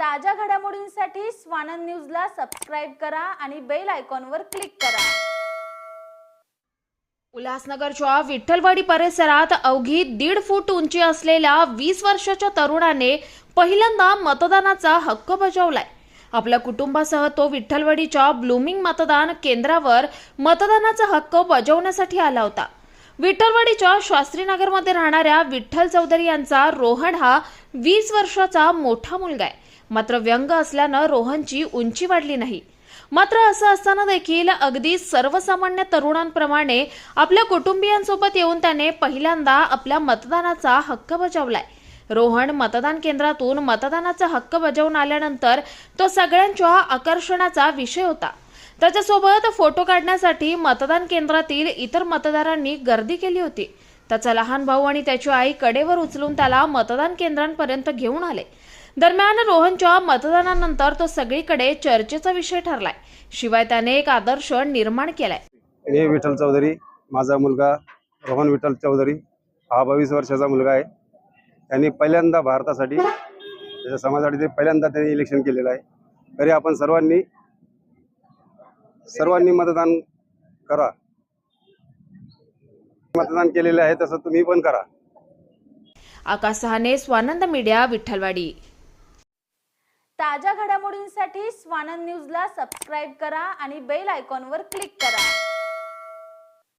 ताज्या घडामोडींसाठी स्वानंद न्यूजला सबस्क्राईब करा आणि बेल आयकॉनवर क्लिक करा. उल्हासनगरच्या विठ्ठलवाडी परिसरात अवघी दीड फूट उंची असलेल्या वीस वर्षाच्या तरुणाने पहिल्यांदा मतदानाचा हक्क बजावलाय. आपल्या कुटुंबासह तो विठ्ठलवाडीच्या ब्लूमिंग मतदान केंद्रावर मतदानाचा हक्क बजावण्यासाठी आला होता. विठ्ठलवाडीच्या शास्त्रीनगरमध्ये राहणाऱ्या विठ्ठल चौधरी यांचा रोहन हा वीस वर्षाचा मोठा मुलगा आहे. मात्र व्यंग असल्यानं रोहनची उंची वाढली नाही. मात्र असं असताना देखील अगदी सर्वसामान्य तरुणांप्रमाणे आपल्या कुटुंबियांसोबत येऊन त्याने पहिल्यांदा आपल्या मतदानाचा हक्क बजावलाय. रोहन मतदान केंद्रातून मतदानाचा हक्क बजावून आल्यानंतर तो सगळ्यांच्या आकर्षणाचा विषय होता. त्याच्यासोबत फोटो काढण्यासाठी मतदान केंद्रातील इतर मतदारांनी गर्दी केली होती. त्याचा लहान भाऊ आणि त्याची आई कडेवर उचलून त्याला मतदान केंद्रांपर्यंत घेऊन आले. दरम्यान रोहनच्या मतदानानंतर तो सगळीकडे चर्चेचा विषय ठरलाय. शिवाय त्याने एक आदर्श निर्माण केलाय. मी विठ्ठल चौधरी माझा मुलगा रोहन विठ्ठल चौधरी हा बावीस वर्षाचा मुलगा आहे. त्यांनी पहिल्यांदा भारतासाठी त्याच्या समाजासाठी ते पहिल्यांदा त्यांनी इलेक्शन केलेलं आहे. तरी आपण सर्वांनी सर्वांनी मतदान करा. मतदान केलेलं आहे तसं तुम्ही पण करा. आकाश सहाने स्वानंद मीडिया विठ्ठलवाडी. ताज्या घडामोडींसाठी स्वानंद न्यूजला सबस्क्राईब करा आणि बेल आयकॉनवर क्लिक करा.